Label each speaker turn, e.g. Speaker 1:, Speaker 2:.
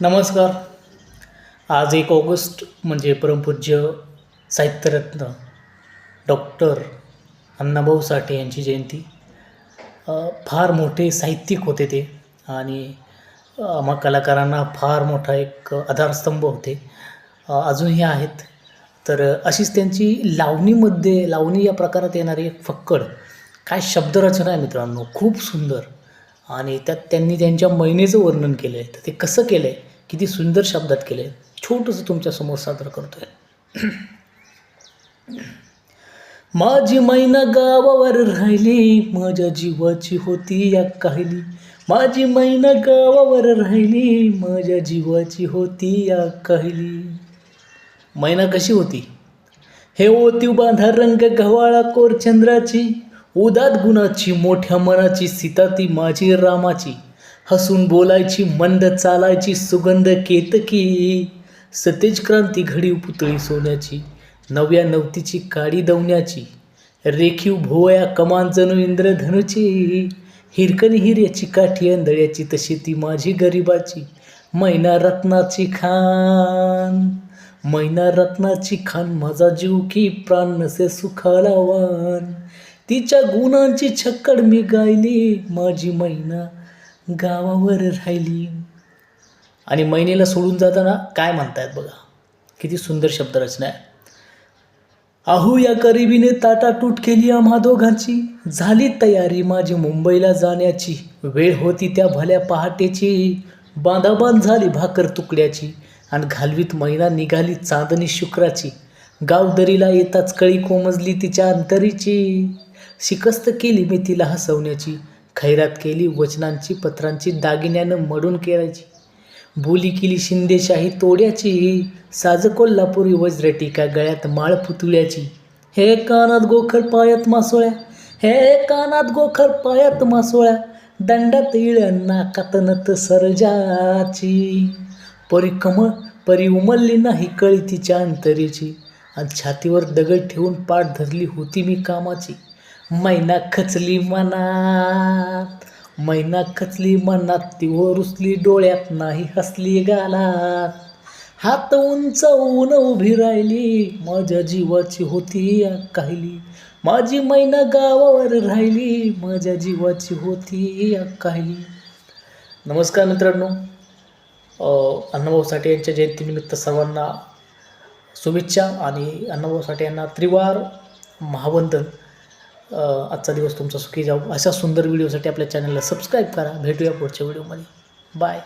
Speaker 1: नमस्कार. आज एक ऑगस्ट म्हणजे परमपूज्य साहित्यरत्न डॉक्टर अण्णाभाऊ साठे यांची जयंती. फार मोठे साहित्यिक होते ते आणि मग आम्हा कलाकारांना फार मोठा एक आधारस्तंभ होते. अजूनही आहेत. तर अशीच त्यांची लावणीमध्ये लावणी या प्रकारात येणारी एक फक्कड काय शब्दरचना आहे मित्रांनो खूप सुंदर. आणि त्यात त्यांनी त्यांच्या महिनेचं वर्णन केलं आहे तर ते कसं केलं आहे किती सुंदर शब्दात केलं आहे छोटंसं तुमच्यासमोर सादर करतो आहे माझी मैना गावावर राहिली माझ्या जीवाची होती या काहिली. माझी मैना गावावर राहिली माझ्या जीवाची होती या काहिली. मैना कशी होती? हे ओतीव बांधा रंग गव्हाळा कोर चंद्राची. उदात गुणाची मोठ्या मनाची सीता ती माझी रामाची. हसून बोलायची मंद चालायची सुगंध केतकी. सतेज क्रांती घडी पुतळी सोन्याची नव्या नवतीची काडी दवण्याची. रेखीव भोवया कमान जणू इंद्रधनुची. हिरकणी हिर्याची काठी अंधळ्याची तशी ती माझी गरिबाची. मैना रत्नाची खान मैना रत्नाची खान माझा जीव की प्राण नसे सुखालावान तिच्या गुणांची छक्कड मी गायली माझी मैना गावावर राहिली. आणि मैनेला सोडून जाताना काय म्हणतायत बघा? किती सुंदर शब्दरचना आहे. आहू या गरिबीने ताटाटूट केली आम्हा दोघांची. झाली तयारी माझी मुंबईला जाण्याची. वेळ होती त्या भल्या पहाटेची. बांधाबांध झाली भाकर तुकड्याची. आणि घालवीत महिना निघाली चांदणी शुक्राची. गावदरीला येताच कळी कोमजली तिच्या अंतरीची. शिकस्त केली मी तिला हसवण्याची खैरात केली वचनांची पत्रांची दागिन्यानं मडून केरायची बोली केली शिंदेशाही तोड्याची साज कोल्हापुरी वज्रटिका गळ्यात माळ पुतुळ्याची हे कानात गोखर पायात मासोळ्या हे कानात गोखर पायात मासोळ्या दंडात इळ्या नाकात नत सरजाची. परी कमळ परी उमलली नाही कळी तिच्या अंतरेची आणि छातीवर दगड ठेवून पाठ धरली होती मी कामाची. मैना खचली मनात मैना खचली मनात ती रुसली डोळ्यात नाही हसली गालात. हात उंचावून उभी राहिली माझ्या जीवाची होती अक्काहिली. काहिली माझी मैना गावावर राहिली माझ्या जीवाची होती अक्काहिली. काहिली नमस्कार मित्रांनो अण्णाभाऊ साठे यांच्या जयंतीनिमित्त सर्वांना शुभेच्छा आणि अण्णाभाऊ साठे यांना त्रिवार महावंदन. आजचा दिवस तुमचा सुखी जाऊ अशा सुंदर व्हिडिओसाठी आपल्या चॅनलला सबस्क्राईब करा. भेटूया पुढच्या व्हिडिओमध्ये. बाय